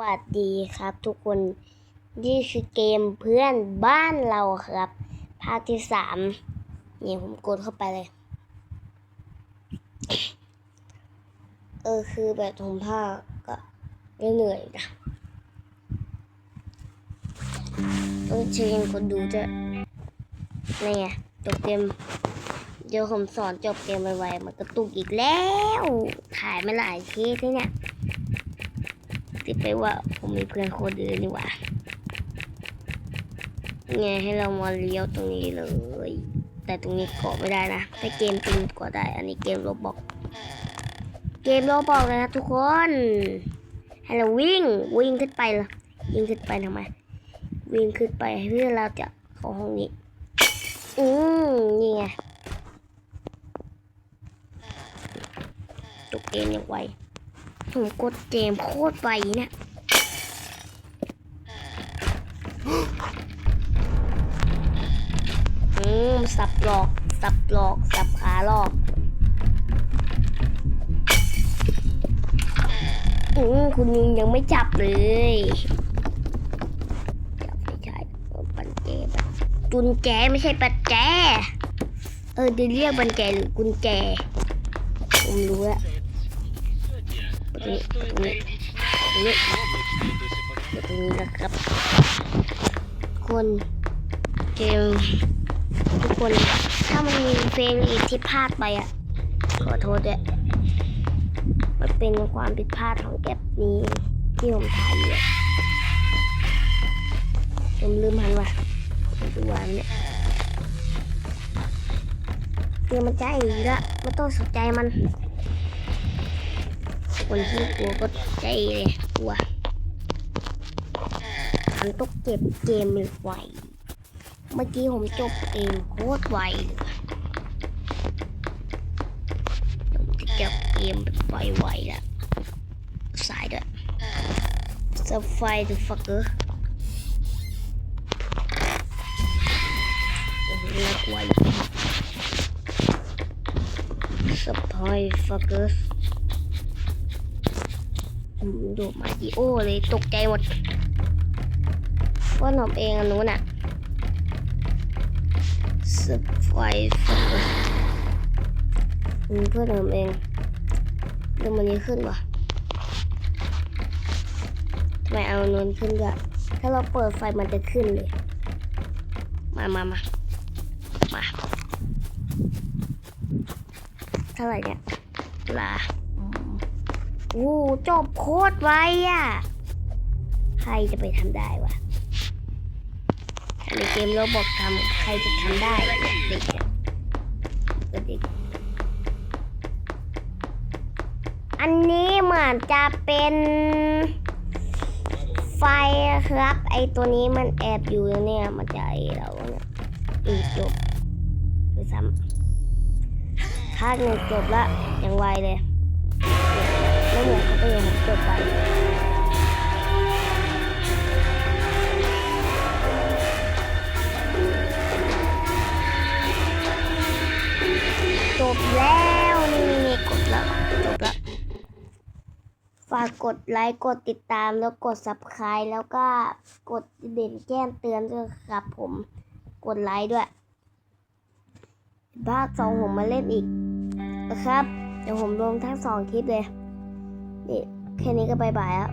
สวัสดีครับทุกคนนี่คือเกมเพื่อนบ้านเราครับ ภาคที่สามนี่ผมกดเข้าไปเลย เออคือแบบผมภาคก็เหนื่อยนะต้องเชิญคนดูจะนี่ไงจบเกม เดี๋ยวผมสอนจบเกมไวๆมันกระตุกอีกแล้ว ถ่ายมาหลายเทสเลยเนี่ย ติดไปว่าผมมีเพื่อนคนอื่นนี่หว่าไงให้เรามาเลี้ยวตรงนี้เลย แต่ตรงนี้เกาะไม่ได้นะถ้าเกมจริงก็ได้ อันนี้เกมโรบอกเกมโรบอกเลยนะทุกคนให้เราวิ่งวิ่งขึ้นไปเลยวิ่งขึ้นไปทำไมวิ่งขึ้นไปเพื่อเราจะเข้าห้องนี้อืมนี่ไงจบเกมอย่างไว ผมกดเกมโคตรไวเนี่ยอืมสับหลอก สับหลอก สับขาหลอกอืมคุณยุงยังไม่จับเลย จับไม่ใช่ปันแจปันกุญแจไม่ใช่ปัจแจ เออเดี๋ยวเรียกบันแจหรือกุญแจ ผมรู้แล้ว ตรงนี้ตรงนี้ตรงนี้ตรงนี้นะครับคนเกมทุกคน ถ้ามันมีเฟรมอีกที่พลาดไปอะ ขอโทษด้วยมันเป็นความผิดพลาดของแอปนี้ ที่ผมถ่ายอยู่ะผมลืมหันว่ะดูวันเนี่ยเกมมันใจอีกแล้วไม่ต้องสนใจมัน คนที่กลัวก็ใจเลยกลัวฉันต้องเก็บเกมไวเมื่อกี้ผมจบเองโคตรไวเลยจะเก็บเกมแบบไวๆแล้วสายด้วยสไฟดูฟักเกอร์โอ้โหน่ากลัวอยู่สไฟฟักเกอร์ ดูมาดิโอเลยตกใจหมดว่าหนอมเองอันนู้นอะสไฟอืมเพื่อนหนอมเองเรื่องมันนี้ขึ้นวะทำไมเอานนขึ้นด้วยถ้าเราเปิดไฟมันจะขึ้นเลย มามามามาเท่าไหร่เนี่ยลา โอ้จบโคตรไวอะ ใครจะไปทำได้วะในเกมเราบอกทำใครจะทำได้เด็กอะเด็กอันนี้เหมือนจะเป็นไฟครับ ไอตัวนี้มันแอบอยู่เนี่ยมันจะไอเราเนี่ยอือจบไปซ้ำถ้าหนึ่งจบละยังไวเลย ไม่เหมือนเขาไปองผมจบไปจบแล้วนี่นี่กดแล้วจบแล้วฝากกดไลค์กดติดตามแล้วกด subscribe แล้วก็กดเด่นแจ้งเตือนด้วยครับผมกดไลค์ด้วยภาคสองผมมาเล่นอีกนะครับ เดี๋ยวผมลงทั้งสองคลิปเลย นี่แค่นี้ก็บายบายแล้ว